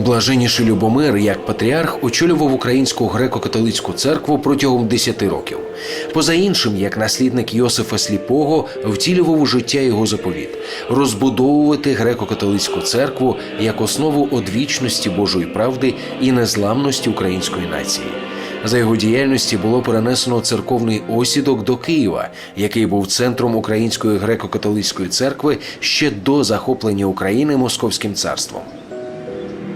Блаженніший Любомир, як патріарх, очолював українську греко-католицьку церкву протягом 10 років. Поза іншим, як наслідник Йосифа Сліпого, втілював у життя його заповіт розбудовувати греко-католицьку церкву як основу одвічності Божої правди і незламності української нації. За його діяльності було перенесено церковний осідок до Києва, який був центром української греко-католицької церкви ще до захоплення України Московським царством.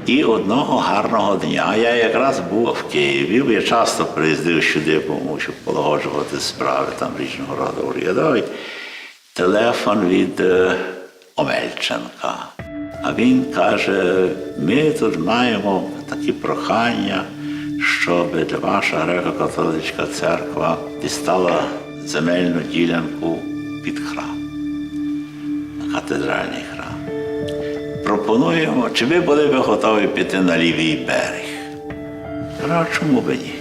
І одного гарного дня я якраз був в Києві. Я часто приїздив сюди, бо мушу полагоджувати справи там різного роду урядові. Телефон від е, Омельченка. А він каже: ми тут маємо такі прохання, щоб ваша греко-католицька церква дістала земельну ділянку під храм, на катедральний храм. Пропонуємо, чи ви були б готові піти на лівий берег? А чому б ні?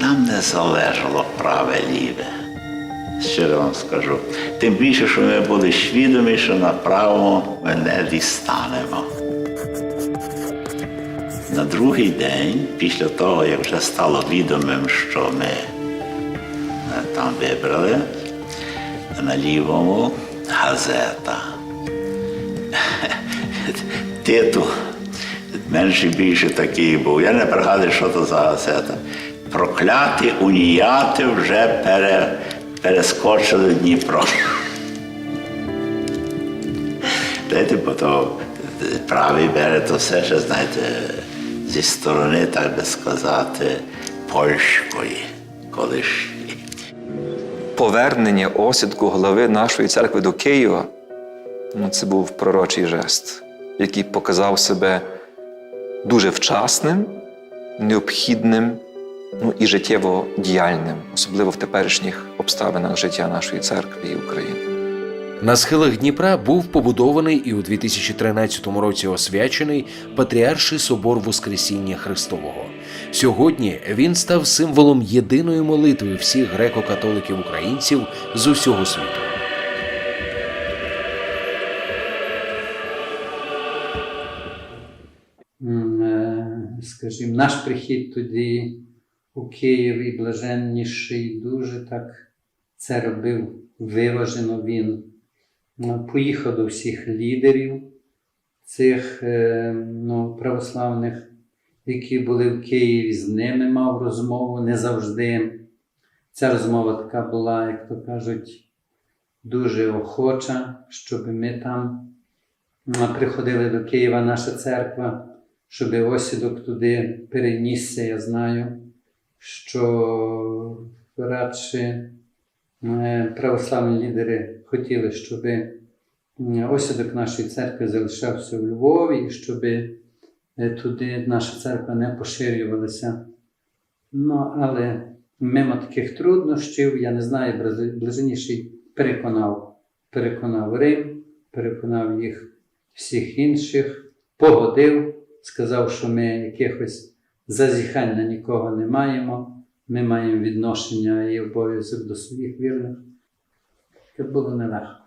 Нам не залежало праве ліве. Щиро вам скажу. Тим більше, що ми були свідомі, що на правому ми не дістанемо. На другий день, після того, як вже стало відомим, що ми е, там вибрали, на лівому газета. Титул менше більше такий був. Я не пригадую, що то за газета. Прокляті уніяти вже пере, перескочили Дніпро. Знаєте, бо то правий берег, то все ще, знаєте, зі сторони, так би сказати, польської колишньої. Повернення осідку голови нашої церкви до Києва, ну, це був пророчий жест, який показав себе дуже вчасним, необхідним ну, і життєво діяльним, особливо в теперішніх обставинах життя нашої церкви і України. На схилах Дніпра був побудований і у 2013 році освячений Патріарший собор Воскресіння Христового. Сьогодні він став символом єдиної молитви всіх греко-католиків українців з усього світу. е, скажімо, наш прихід тоді у Київ і блаженніший дуже так це робив виважено він. Ну, Поїхав до всіх лідерів цих е, ну, православних, які були в Києві, з ними мав розмову не завжди. Ця розмова така була, як то кажуть, дуже охоча, щоб ми там приходили до Києва, наша церква, щоб осідок туди перенісся, я знаю, що радше е, православні лідери хотіли, щоб осідок нашої церкви залишався у Львові, і щоб е, туди наша церква не поширювалася. Ну, але мимо таких труднощів, я не знаю, блаженніший переконав, переконав Рим, переконав їх всіх інших, погодив, сказав, що ми якихось зазіхань на нікого не маємо. Ми маємо відношення і обов'язок до своїх вірних. Це було нелегко.